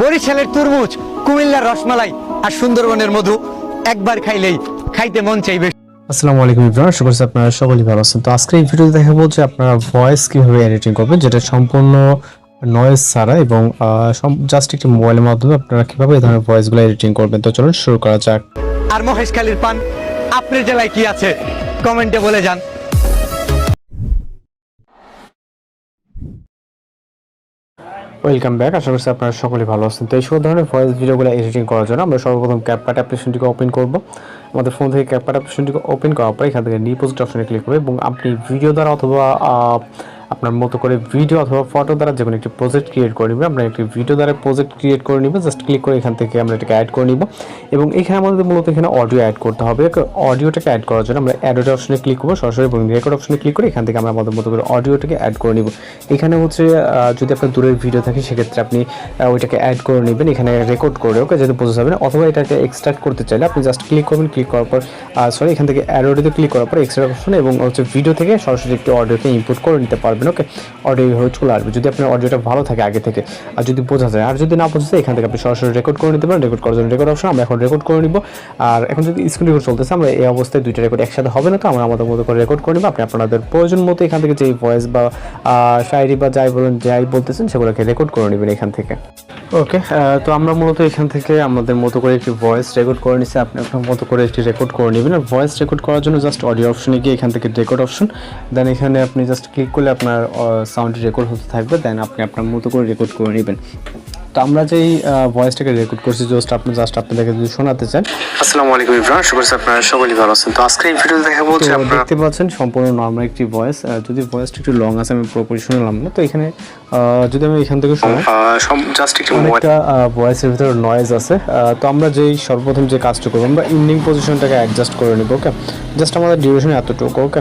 বরিশালের তরমুজ কুমিল্লার রসমালাই আর সুন্দরবনের মধু একবার খাইলেই খাইতে মন চাইবে আসসালামু আলাইকুম ইব্রাহিম আশা করছি আপনারা সকলেই ভালো আছেন। তো আজকে এই ভিডিওতে দেখাবো যে আপনারা ভয়েস কীভাবে এডিটিং করবেন যেটা সম্পূর্ণ নয়েজ ছাড়া এবং জাস্ট একটি মোবাইলের মাধ্যমে আপনারা কীভাবে এই ধরনের ভয়েসগুলো এডিটিং করবেন। তো চলুন শুরু করা যাক। আর মহেশখালীর পান আপনার জেলায় কি আছে? কমেন্টে বলে যান। ওয়েলকাম ব্যাক আশা করছি আপনারা সকলে ভালো আছেন। তো এই সব ধরনের ভয়েস ভিডিওগুলো এডিটিং করার জন্য আমরা সর্বপ্রথম ক্যাপকাট অ্যাপ্লিকেশনটিকে ওপেন করব। আমাদের ফোন থেকে ক্যাপকাট অ্যাপ্লিকেশনটিকে ওপেন করার পর এখান থেকে ডিপোজিট অপশনে ক্লিক করবে এবং আপনি ভিডিও দ্বারা অথবা আপনার মতো করে ভিডিও অথবা ফটো দ্বারা যে কোনো একটি প্রজেক্ট ক্রিয়েট করে নেবেন আমরা একটি ভিডিও দ্বারা প্রজেক্ট ক্রিয়েট করে নিব জাস্ট ক্লিক করে এখান থেকে আমরা এটাকে অ্যাড করে নিব। এবং এখানে আমাদের মূলত এখানে অডিও অ্যাড করতে হবে। অডিওটাকে অ্যাড করার জন্য আমরা অ্যাডোটা অপশনে ক্লিক করব, সরাসরি এবং রেকর্ড অপশনে ক্লিক করে এখান থেকে আমরা আমাদের মতো করে অডিওটাকে অ্যাড করে নিব। এখানে হচ্ছে যদি আপনার দূরের ভিডিও থাকে, সেক্ষেত্রে আপনি ওইটাকে অ্যাড করে নেবেন, এখানে রেকর্ড করে ওকে যাতে বোঝা যাবে না, অথবা এটাকে এক্সট্রাক্ট করতে চাইলে আপনি জাস্ট ক্লিক করবেন ক্লিক করার পর সরি এখান থেকে অ্যাডোটিতে ক্লিক করার পর এক্সট্রা অপশন এবং হচ্ছে ভিডিও থেকে সরাসরি একটি অডিওকে ইনপুট করে নিতে পারবেন। ওকে অডিও হয়ে চলে আসবে। যদি আপনার অডিওটা ভালো থাকে আগে থেকে, আর যদি বোঝা যায়, আর যদি না বোঝা যায়, এখান থেকে আপনি সরাসরি রেকর্ড করে নিতে পারেন। রেকর্ড করার জন্য রেকর্ড অপশন আমরা এখন রেকর্ড করে নিব। আর এখন যদি স্ক্রিন রেকর্ড চলতেছে, আমরা এই অবস্থায় দুইটা রেকর্ড একসাথে হবে না, তো আমরা আমাদের মতো করে রেকর্ড করে নিব। আপনি আপনাদের প্রয়োজন মতো এখান থেকে যে ভয়েস বা শায়রি বা যাই বলুন, যাই বলতেছেন, সেগুলোকে রেকর্ড করে নেবেন এখান থেকে। ওকে তো আমরা মূলত এখান থেকে আমাদের মতো করে একটি ভয়েস রেকর্ড করে নিচ্ছি আপনি আপনার মতো করে একটি রেকর্ড করে নেবেন। আর ভয়েস রেকর্ড করার জন্য জাস্ট অডিও অপশনে গিয়ে এখান থেকে রেকর্ড অপশন দেন এখানে আপনি জাস্ট ক্লিক করলে আপনার সাউন্ড রেকর্ড হতে থাকবে দেন আপনি আপনার মতো করে রেকর্ড করে নেবেন। তো আমরা যেই ভয়েসটাকে রেকর্ড করছি জাস্ট আপনি জাস্ট আপনাদেরকে যদি শোনাতে চান। আসসালামু আলাইকুম ইব্রাহিম আশা করছি আপনারা সকলেই ভালো আছেন। তো আজকে এই ভিডিওতে দেখাবো তো হচ্ছে আপনারা দেখতে পাচ্ছেন সম্পূর্ণ নর্মাল একটি ভয়েস যদি ভয়েসটা একটু লং আছে আমি পুরোপুরি শুনলাম না। তো এখানে যদি আমি এখান থেকে শুনি। জাস্ট একটু অনেকটা ভয়েসের ভিতরে নয়েজ আছে। তো আমরা যেই সর্বপ্রথম যে কাজটা করব আমরা ইন্ডিং পজিশনটাকে অ্যাডজাস্ট করে নেব ওকে জাস্ট আমাদের ডিউরেশন এতটুকু ওকে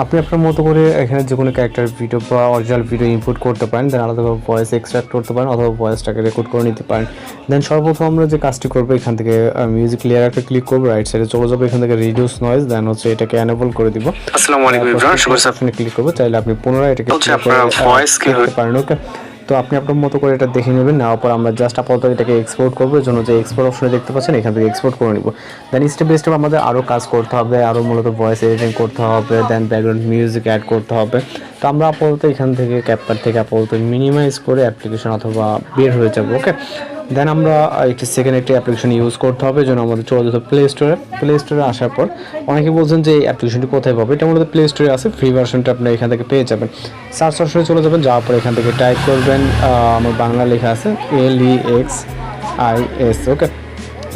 আপনি আপনার মতো করে এখানে যে কোনো ক্যারেক্টার ভিডিও বা অরিজিনাল ভিডিও ইনপুট করতে পারেন দেন আলাদাভাবে ভয়েস এক্সট্রাক্ট করতে পারেন অথবা ভয়েসটাকে রেকর্ড করে নিতে পারেন। দেন সর্বপ্রথম আমরা যে কাজটি করব এখান থেকে মিউজিক ক্লিয়ার একটা ক্লিক করব রাইট সাইডে চলে যাব এখান থেকে রিডিউস নয়েজ দেন হচ্ছে এটাকে অ্যানেবল করে দিব। আসসালামু আলাইকুম ইব্রাহিম আপনি ক্লিক করব চাইলে আপনি পুনরায় এটাকে ভয়েস clear করে, আপনার আহ, voice কি দেখতে পারেন ওকে তো আপনি আপনার মতো করে এটা দেখে নেবেন, নেওয়ার পর আমরা জাস্ট আপাতত এটাকে এক্সপোর্ট করব জন্য যে এক্সপোর্ট অপশনে দেখতে পাচ্ছেন, এখান থেকে এক্সপোর্ট করে নিব। দেন স্টেপ বাই স্টেপ আমাদের আরও কাজ করতে হবে আরও মূলত ভয়েস এডিটিং করতে হবে দেন ব্যাকগ্রাউন্ড মিউজিক অ্যাড করতে হবে। তো আমরা আপাতত এখান থেকে ক্যাপার থেকে আপাতত মিনিমাইজ করে অ্যাপ্লিকেশন অথবা বের হয়ে যাব ওকে দেন আমরা একটি সেকেন্ড একটি অ্যাপ্লিকেশন ইউজ করতে হবে জন্য আমাদের চলে যেতে প্লে স্টোরে প্লে স্টোরে আসার পর অনেকে বলছেন যে এই অ্যাপ্লিকেশনটি কোথায় পাবে? এটা মূলত প্লে স্টোরে আছে ফ্রি ভার্সনটা আপনি এখান থেকে পেয়ে যাবেন। সার্চ অপশনে চলে যাবেন, যাওয়ার পর এখান থেকে টাইপ করবেন আমার বাংলা লেখা আছে L E X I S okay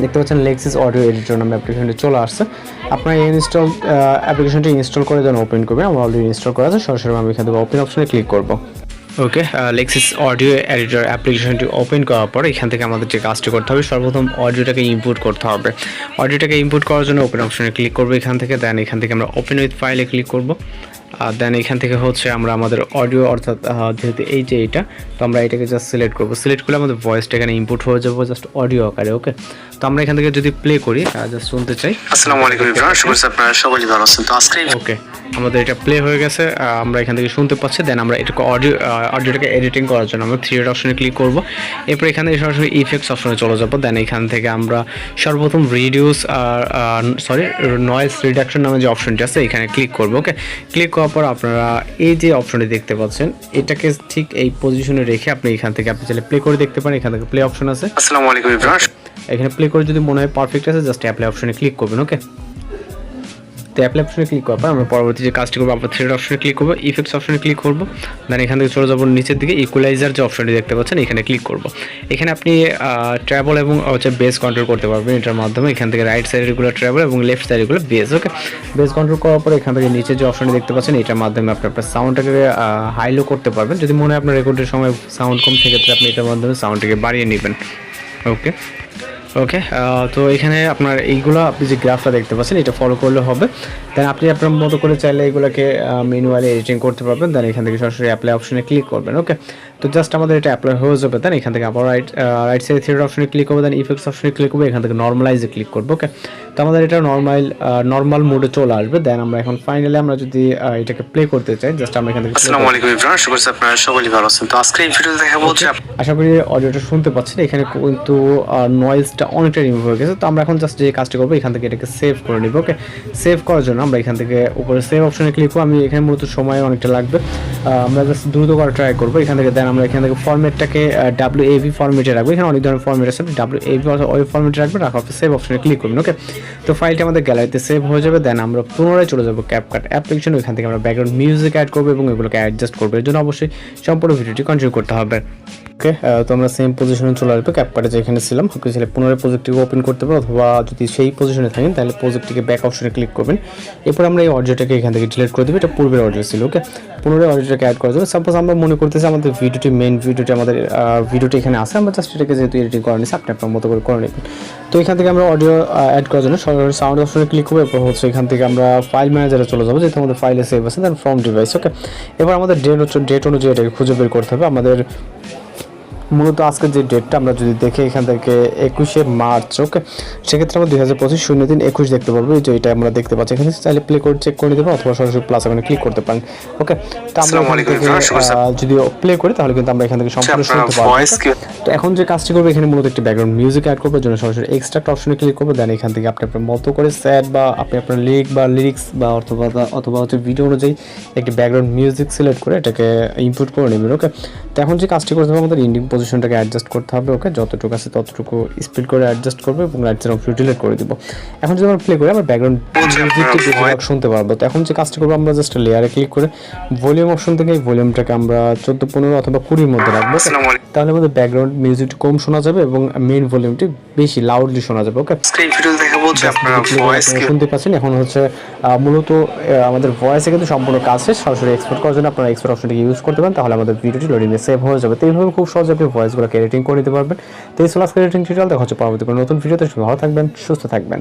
দেখতে পাচ্ছেন লেক্সিস অডিও এডিটর নামে অ্যাপ্লিকেশনটি চলে আসছে। আপনার এই ইনস্টল অ্যাপ্লিকেশনটি ইনস্টল করে যখন ওপেন করবেন, আমরা অলরেডি ইনস্টল করা আছে। সরাসরি আমি এখান থেকে ওপেন অপশনে ক্লিক করব। ওকে লেক্সিস অডিও এডিটর অ্যাপ্লিকেশনটি ওপেন করার পর এখান থেকে আমাদের যে কাজটি করতে হবে, সর্বপ্রথম অডিওটাকে ইম্পোর্ট করতে হবে। অডিওটাকে ইম্পোর্ট করার জন্য ওপেন অপশনে ক্লিক করব এখান থেকে দেন এখান থেকে আমরা ওপেন উইথ ফাইলে ক্লিক করব। দেন এখান থেকে হচ্ছে আমরা আমাদের অডিও অর্থাৎ যেহেতু এই যে এটা তো আমরা এটাকে জাস্ট সিলেক্ট করব। সিলেক্ট করলে আমাদের ভয়েসটা এখানে ইনপুট হয়ে যাব জাস্ট অডিও আকারে ওকে তো আমরা এখান থেকে যদি প্লে করি জাস্ট শুনতে চাই। আসসালামু আলাইকুম ইব্রাহিম আশা করছি আপনারা সকলেই ভালো আছেন। তো আজকে ওকে আমাদের এটা প্লে হয়ে গেছে আমরা এখান থেকে শুনতে পাচ্ছি দেন আমরা এটাকে অডিও অডিওটাকে এডিটিং করার জন্য আমরা থ্রি অপশনে ক্লিক করব। এরপর এখানে সরাসরি ইফেক্টস অপশনে চলে যাব। দেন এখান থেকে আমরা সর্বপ্রথম রিডিউস আর সরি নয়েজ রিডাকশন নামে যে অপশনটি আছে এখানে ক্লিক করব ওকে ক্লিক করার পর আপনারা এই যে অপশনটি দেখতে পাচ্ছেন এটাকে ঠিক এই পজিশনে রেখে আপনি এখান থেকে আপনি চাইলে প্লে করে দেখতে পারেন। এখান থেকে প্লে অপশন আছে। আসসালামু আলাইকুম এখানে প্লে করে যদি মনে হয় পারফেক্ট আছে জাস্ট অ্যাপ্লাই অপশনে ক্লিক করবেন ওকে তো অ্যাপ্লাই অপশনে ক্লিক করার পর আমরা পরবর্তী যে কাজটি করব আমরা থ্রেড অপশনে ক্লিক করব ইফেক্টস অপশনে ক্লিক করব দেন এখান থেকে চলে যাব নিচের দিকে ইকুয়ালাইজার যে অপশনটি দেখতে পাচ্ছেন, এখানে ক্লিক করব। এখানে আপনি ট্রাভেল এবং হচ্ছে বেস কন্ট্রোল করতে পারবেন এটার মাধ্যমে। এখান থেকে রাইট সাইডেরগুলো ট্রাভেল এবং লেফট সাইডেরগুলো বেস ওকে বেস কন্ট্রোল করার পর এখান থেকে নিচে যে অপশনটি দেখতে পাচ্ছেন, এটার মাধ্যমে আপনি আপনার সাউন্ডটাকে হাই লো করতে পারবেন। যদি মনে হয় আপনার রেকর্ডের সময় সাউন্ড কম, সেক্ষেত্রে আপনি এটার মাধ্যমে সাউন্ডটাকে বাড়িয়ে নেবেন ওকে ওকে তো এখানে আপনার এইগুলো আপনি যে গ্রাফটা দেখতে পাচ্ছেন, এটা ফলো করলে হবে। দেন আপনি আপনার মতো করে চাইলে এগুলোকে মেনুয়ালি এডিটিং করতে পারবেন। দেন এখান থেকে সরাসরি অ্যাপ্লাই অপশনে ক্লিক করবেন। ওকে তো জাস্ট আমাদের এটা অ্যাপ্লাই হয়ে যাবে দেন এখান থেকে আবার রাইট রাইট সাইড থিয়েটার অপশনে ক্লিক করব দেন ইফেক্টস অপশনে ক্লিক করব এখান থেকে নর্মালাইজে ক্লিক করব ওকে তো আমাদের এটা নর্মাল নর্মাল মোডে চলে আসবে দেন আমরা এখন ফাইনালি আমরা যদি এটাকে প্লে করতে চাই জাস্ট আমরা এখান থেকে আসসালামু আলাইকুম ইব্রাহিম আশা আপনারা সকলেই ভালো আছেন। তো আজকে এই ভিডিওতে দেখাবো হচ্ছে আশা করি অডিওটা শুনতে পাচ্ছেন এখানে কিন্তু নয়েজটা অনেকটা রিমুভ হয়ে গেছে তো আমরা এখন জাস্ট যে কাজটা করব এখান থেকে এটাকে সেভ করে নিব ওকে সেভ করার জন্য আমরা এখান থেকে উপরে সেভ অপশনে ক্লিক করব আমি এখানে মূলত সময় অনেকটা লাগবে আমরা জাস্ট দ্রুত করা ট্রাই করব এখান থেকে দেন আমরা এখান থেকে ফর্মেটটাকে ডাব্লিউ এভি ফর্মেটে রাখব। এখানে অনেক ধরনের ফর্মেট আছে। ডাব্লিউ এভি ওই ফর্মেটে রাখবেন রাখা হবে সেভ অপশনে ক্লিক করবেন ওকে তো ফাইলটা আমাদের গ্যালারিতে সেভ হয়ে যাবে দেন আমরা পুনরায় চলে যাব ক্যাপকাট অ্যাপ্লিকেশন ওইখান থেকে আমরা ব্যাকগ্রাউন্ড মিউজিক অ্যাড করব এবং এগুলোকে অ্যাডজাস্ট করব। এর জন্য অবশ্যই সম্পূর্ণ ভিডিওটি কন্টিনিউ করতে হবে। ওকে তো আমরা সেম পজিশনে চলে আসব ক্যাপকাটে যেখানে ছিলাম, আপনি চাইলে পুনরায় প্রজেক্টটিকে ওপেন করতে পারেন অথবা যদি সেই পজিশনে থাকেন, তাহলে প্রজেক্টটিকে ব্যাক অপশনে ক্লিক করবেন। এরপর আমরা এই অডিওটাকে এখান থেকে ডিলিট করে দেবো, এটা পূর্বের অডিও ছিল ওকে পুনরায় অডিওটাকে অ্যাড করা যাবে সাপোজ আমরা মনে করতেছি আমাদের ভিডিওটি মেন ভিডিওটি আমাদের ভিডিওটি এখানে আছে, আমরা জাস্ট এটাকে যেহেতু এডিটিং করে নিচ্ছি আপনি আপনার মতো করে করে নেবেন। তো এখান থেকে আমরা অডিও অ্যাড করার জন্য সরাসরি সাউন্ড অপশনে ক্লিক করব, এরপর হচ্ছে এখান থেকে আমরা ফাইল ম্যানেজারে চলে যাব, যেহেতু আমাদের ফাইলে সেভ আছে দেন ফ্রম ডিভাইস ওকে এবার আমাদের ডেট হচ্ছে ডেট অনুযায়ী এটাকে খুঁজে বের করতে হবে, আমাদের মূলত আজকের যে ডেটটা আমরা যদি দেখি এখান থেকে একুশে মার্চ ওকে সেক্ষেত্রে আমরা দুই হাজার পঁচিশ শূন্য দিন একুশ দেখতে পারব। যে এটা আমরা দেখতে পাচ্ছি। এখানে চাইলে প্লে করে চেক করে পারেন অথবা সরাসরি প্লাস এখানে ক্লিক করতে পারেন ওকে তো আমরা এখান থেকে যদি প্লে করি তাহলে কিন্তু আমরা এখান থেকে সম্পূর্ণ শুনতে পারব তো এখন যে কাজটি করব এখানে মূলত একটি ব্যাকগ্রাউন্ড মিউজিক অ্যাড করব জন্য সরাসরি এক্সট্রাক্ট অপশনে ক্লিক করব দেন এখান থেকে আপনি আপনার মতো করে স্যাড বা আপনি আপনার লিরিক বা লিরিক্স বা অথবা অথবা হচ্ছে ভিডিও অনুযায়ী একটি ব্যাকগ্রাউন্ড মিউজিক সিলেক্ট করে এটাকে ইনপুট করে নেবেন ওকে তো এখন যে কাজটি করতে হবে আমাদের ইন্ডিং পজিশনটাকে অ্যাডজাস্ট করতে হবে ওকে যতটুকু আছে ততটুকু স্পিড করে অ্যাডজাস্ট করব এবং রাইট সাইড অপশন ডিলিট করে দিব। এখন যদি আমরা প্লে করি আমরা ব্যাকগ্রাউন্ড মিউজিকটি বেশিরভাগ শুনতে পারব। তো এখন যে কাজটি করব আমরা জাস্ট লেয়ারে ক্লিক করে ভলিউম অপশন থেকে এই ভলিউমটাকে আমরা চোদ্দ পনেরো অথবা কুড়ির মধ্যে রাখব। তাহলে আমাদের ব্যাকগ্রাউন্ড মিউজিকটি কম শোনা যাবে এবং মেইন ভলিউমটি বেশি লাউডলি শোনা যাবে ওকে শুনতে পাচ্ছেন। এখন হচ্ছে মূলত আমাদের ভয়েসে কিন্তু সম্পূর্ণ কাজ শেষ। সরাসরি এক্সপোর্ট করার জন্য আপনারা এক্সপোর্ট অপশনটি ইউজ করতে পারেন তাহলে আমাদের ভিডিওটি লোডিংয়ে সেভ হয়ে যাবে। তো এইভাবে খুব সহজে আপনি ভয়েসগুলোকে এডিটিং করে দিতে পারবেন। তো এই সোলাস এডিটিং টিউটোরিয়াল দেখা হচ্ছে পরবর্তী কোনো নতুন ভিডিওতে। ভালো থাকবেন, সুস্থ থাকবেন।